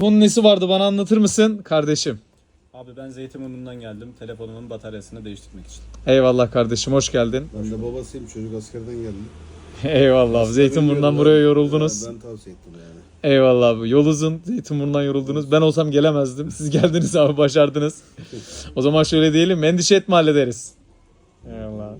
Bunun nesi vardı bana anlatır mısın kardeşim? Abi ben Zeytinburnu'ndan geldim. Telefonumun bataryasını değiştirmek için. Eyvallah kardeşim hoş geldin. Ben de babasıyım çocuk askerden geldim. Eyvallah. Zeytinburnu'ndan buraya yoruldunuz. Ben tavsiye ettim yani. Eyvallah abi. Yol uzun. Zeytinburnu'ndan yoruldunuz. Ben olsam gelemezdim. Siz geldiniz abi başardınız. O zaman şöyle diyelim. Endişe etme hallederiz. Eyvallah.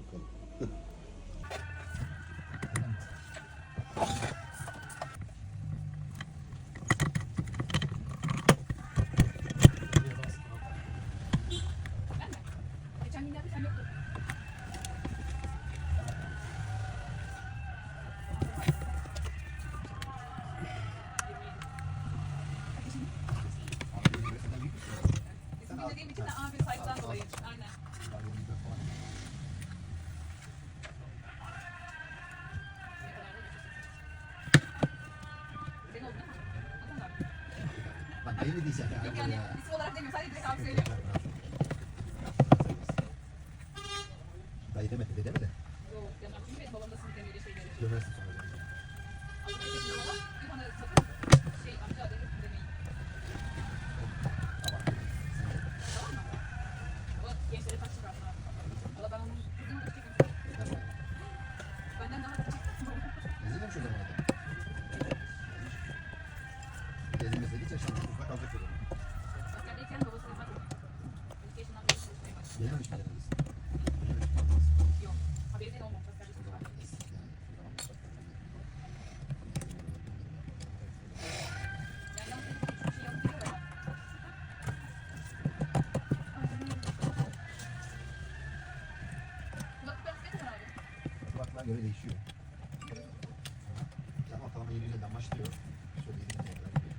Değilse ya. Yok yani isim olarak demiyorum. Sadece direkt abi söylüyor. Dayı demedi dede mi de? Yok benim babam da sizin demeyle şey. Gömersin Değişiyor. Yani ortalama 750'den başlıyor. Şöyle 750'ye kadar gidiyor.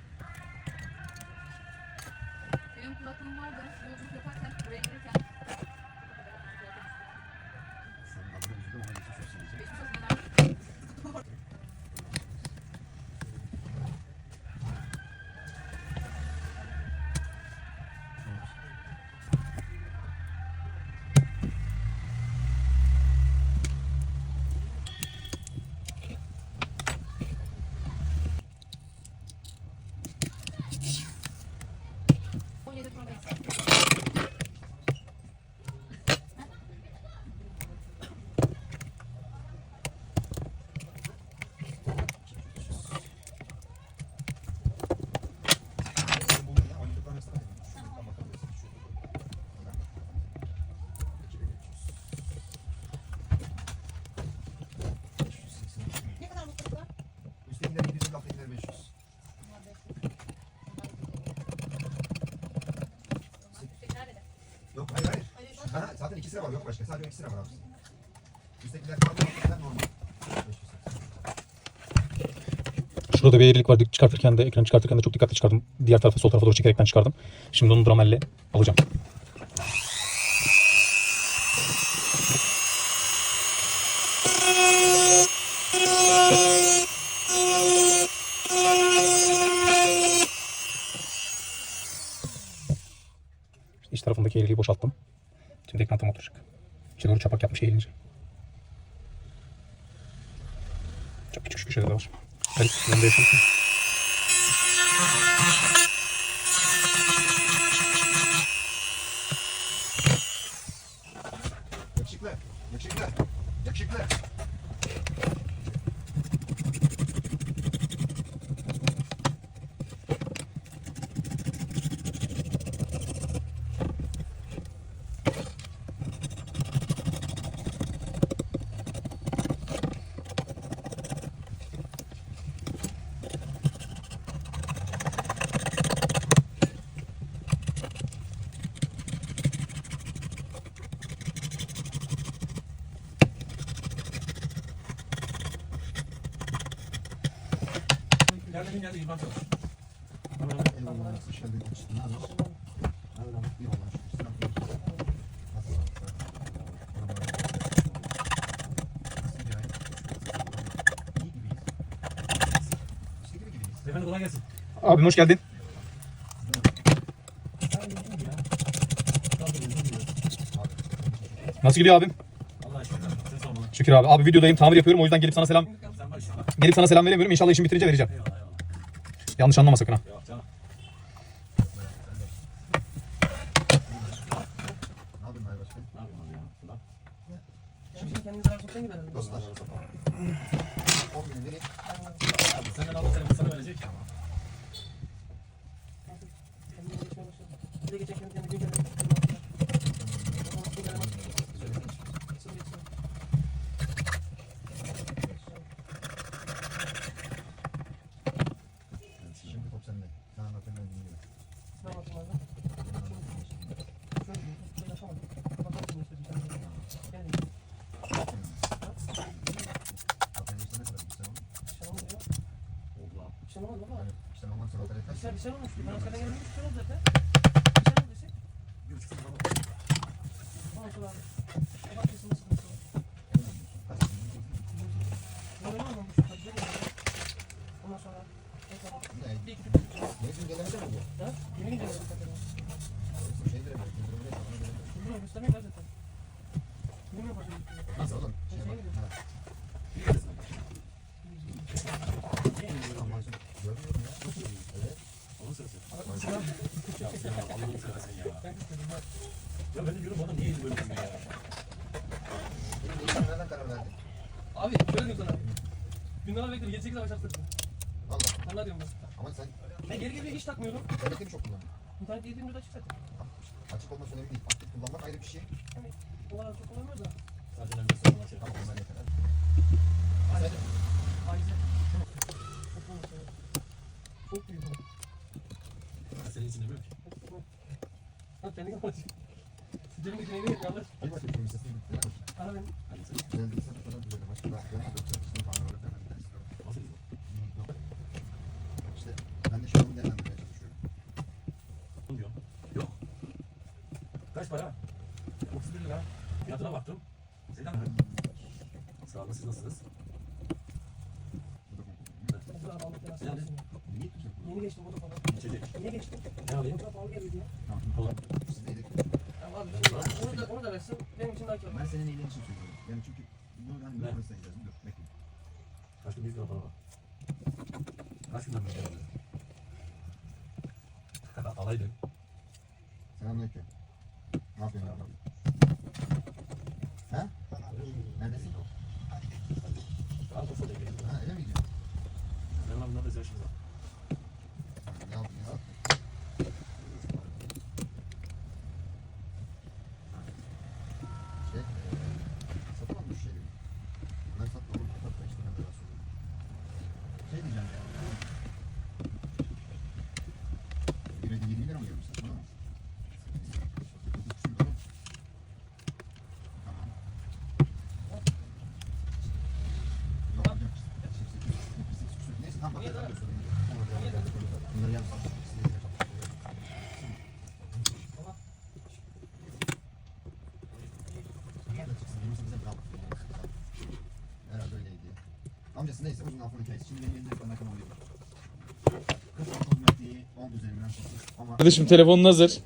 Benim kulaklığım vardı. Yolculuk yaparken, buraya gelirken. Yok hayır hayır. Ha, zaten iki sıra var yok başka. Sadece iki sıra var abi. Üsttekiler normal, alttakiler normal. 580. Şurada bir eğrilik vardı. Çıkartırken de ekranı çıkartırken de çok dikkatli çıkardım. Diğer tarafa sol tarafa doğru çekerekten çıkardım. Şimdi onu dramelle alacağım. İç tarafındaki eğriliği boşalttım. Şimdi ekran tam oturacak. İçe doğru çapak yapmış eğilince. Çok küçük köşeler de var. Garip. Ben de yaşamışım. Yakışıklı. Yakışıklı. Yakışıklı. Eyvallah. Hoş geldin. Ne haber? Ne haber abi? İyi vallahi şükür. Sen nasılsın? Nasıl var? Nasıl gidiyor hayat? İyi Abim hoş geldin. Nasıl gidiyor abim? Şükür abi. Abi videodayım tamir yapıyorum o yüzden gelip sana selam gelip sana selam veremiyorum. İnşallah işimi bitirince vereceğim. Yanlış anlama sakın ha. Şimdi kendimizi rahatlatın gidelim. Dostlar. Bir şey olmadı baba. Yani işte normal sonra otel etmez. şey, bir şey olmuştu. Ben askerden geldim bir şey oldu zaten. Şey oldu desek. Bir buçuk sene oldu. Ondan sonra abi. E bak kesin nasıl nasıl. Böyle gelin. Ondan sonra. Ne? Bir iki Mevsim gelemedi mi bu? Ha? Yeni. Mevsim şey göre. Bilmiyorum göstermek lazım. Bilmiyorum başka bir şey. Nasıl oğlum? Şey bak. Ha. Amacım. Görmüyorum ya. Evet. Ya ben de diyorum bana niye eli böyle ya? Sen nereden karar verdin? Abi şöyle diyeyim sana. Gündeme bekliyorum. 7-8 ay başlattım. Valla. Sen ne diyorsun Ama sen ben? geri geri hiç takmıyorum. devleti mi çok kullandın? İnternet 7 açık zaten. Açık olması önemli değil. Aktif kullanmak ayrı bir şey. O kadar çok kullanmıyoruz da. Sadece önemli sorunlar şey. Tamam onlar yeter. Ayrıca. Ayrıca. Çok bulmuş yani. Çok. Ben senin için demiyorum ki. Ha kendi kapatıyor. Cem'in dinleyi yanlış. Bir bakayım kimin sesini bitti. Ana benim. Güzel değilse bu kadar güzel. Başka bir yok. Sınıf anı öğretmen. Nasıl izin? Yok. İşte ben de şu an değerlendirmeye çalışıyorum. Bunu diyorum. Yok. Kaç para? 31 lira. Fiyatına baktım. Selam. Sağ olun siz nasılsınız? O Yeni geçtim o da falan. İçecek. Niye geçtim? Ne alayım? Kadar pahalı geldi diye. Kola. Siz neydik? Tamam abi şimdi onu da, onu da versin. Benim için daha olur. Ben senin iyiliğin için söylüyorum. Yani çünkü bu hani ne? Mesela gideceğiz. Dur bekle. Kaç gün lira para var? Kaç günden beri geldi? Alaydın. Selamünaleyküm. Ne yapıyorsun abi? Ha? Neredesin? Al kafada gelin. Ha eve mi gidiyorsun? Ben lan bundan da yaşım var. Ne yaptın ya? Şey, eee, satın almış şey. Ben satma oğlum, satma işte ben de rahatsız oluyorum. Şey diyeceğim ya. Yürüyede 20 lira mı diyorum saçmalama. Tamam. Yok hocam. Neyse tamam bakarız. Bunları yapsın. Nereden çıksın? Yoksa bize bırak. Herhalde öyleydi. Amcası neyse uzun lafın hikayesi. Şimdi benim elimde bir tane rakam oluyor. 46 kozmetiği 10 üzerinden 9. Ama Kardeşim telefonun hazır.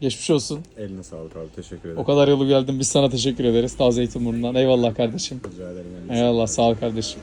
Geçmiş olsun. Eline sağlık abi. Teşekkür ederim. O kadar yolu geldin biz sana teşekkür ederiz. Taze Zeytinburnu'ndan. Eyvallah kardeşim. Rica ederim. Eyvallah sağ ol kardeşim.